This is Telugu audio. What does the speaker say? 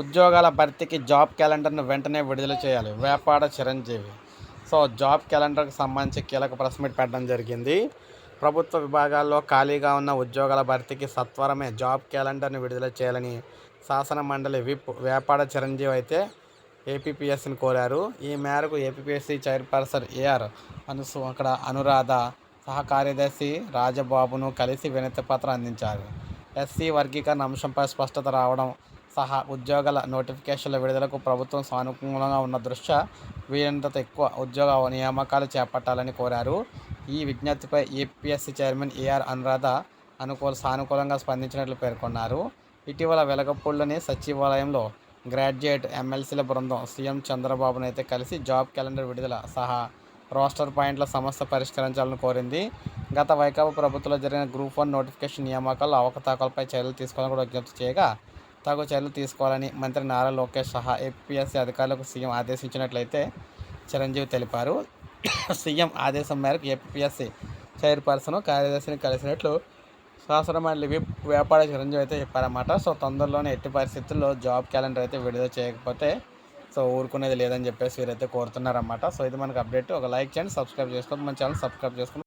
ఉద్యోగాల భర్తీకి జాబ్ క్యాలెండర్ను వెంటనే విడుదల చేయాలి. వేపాడ చిరంజీవి. సో జాబ్ క్యాలెండర్కి సంబంధించి కీలక ప్రెస్ మీట్ పెట్టడం జరిగింది. ప్రభుత్వ విభాగాల్లో ఖాళీగా ఉన్న ఉద్యోగాల భర్తీకి సత్వరమే జాబ్ క్యాలెండర్ను విడుదల చేయాలని శాసన మండలి విప్ వేపాడ చిరంజీవి అయితే ఏపీపీఎస్సీని కోరారు. ఈ మేరకు ఏపీపీఎస్సీ చైర్పర్సన్ ఏఆర్ అనుసు అక్కడ అనురాధ సహ కార్యదర్శి రాజబాబును కలిసి వినతి పత్రం అందించారు. ఎస్సీ వర్గీకరణ అంశంపై స్పష్టత రావడం సహా ఉద్యోగాల నోటిఫికేషన్ల విడుదలకు ప్రభుత్వం సానుకూలంగా ఉన్న దృష్ట్యా వీరంత ఎక్కువ ఉద్యోగ నియామకాలు చేపట్టాలని కోరారు. ఈ విజ్ఞప్తిపై ఏపీఎస్సీ చైర్మన్ ఏఆర్ అనురాధ అనుకూల సానుకూలంగా స్పందించినట్లు పేర్కొన్నారు. ఇటీవల వెలగపూడిలోని సచివాలయంలో గ్రాడ్యుయేట్ ఎమ్మెల్సీల బృందం సీఎం చంద్రబాబును అయితే కలిసి జాబ్ క్యాలెండర్ విడుదల సహా రోస్టర్ పాయింట్ల సమస్య పరిష్కరించాలని కోరింది. గత వైకాపా ప్రభుత్వంలో జరిగిన గ్రూప్ వన్ నోటిఫికేషన్ నియామకాలు అవకతవకలపై చర్యలు తీసుకోవాలని కూడా విజ్ఞప్తి చేయగా తగు చర్యలు తీసుకోవాలని మంత్రి నారా లోకేష్ సహా ఏపీఎస్సీ అధికారులకు సీఎం ఆదేశించినట్లయితే చిరంజీవి తెలిపారు. సీఎం ఆదేశం మేరకు ఏపీఎస్సీ చైర్పర్సన్ కార్యదర్శిని కలిసినట్లు శాసనమండలి విప్ వ్యాపార చిరంజీవి అయితే చెప్పారన్నమాట. సో తొందరలోనే ఎట్టి పరిస్థితుల్లో జాబ్ క్యాలెండర్ అయితే విడుదల చేయకపోతే సో ఊరుకునేది లేదని చెప్పేసి వీరైతే కోరుతున్నారన్నమాట. సో ఇది మనకు అప్డేట్. ఒక లైక్ చేయండి సబ్స్క్రైబ్ చేసుకోండి. మన ఛానల్ సబ్స్క్రైబ్ చేసుకోండి.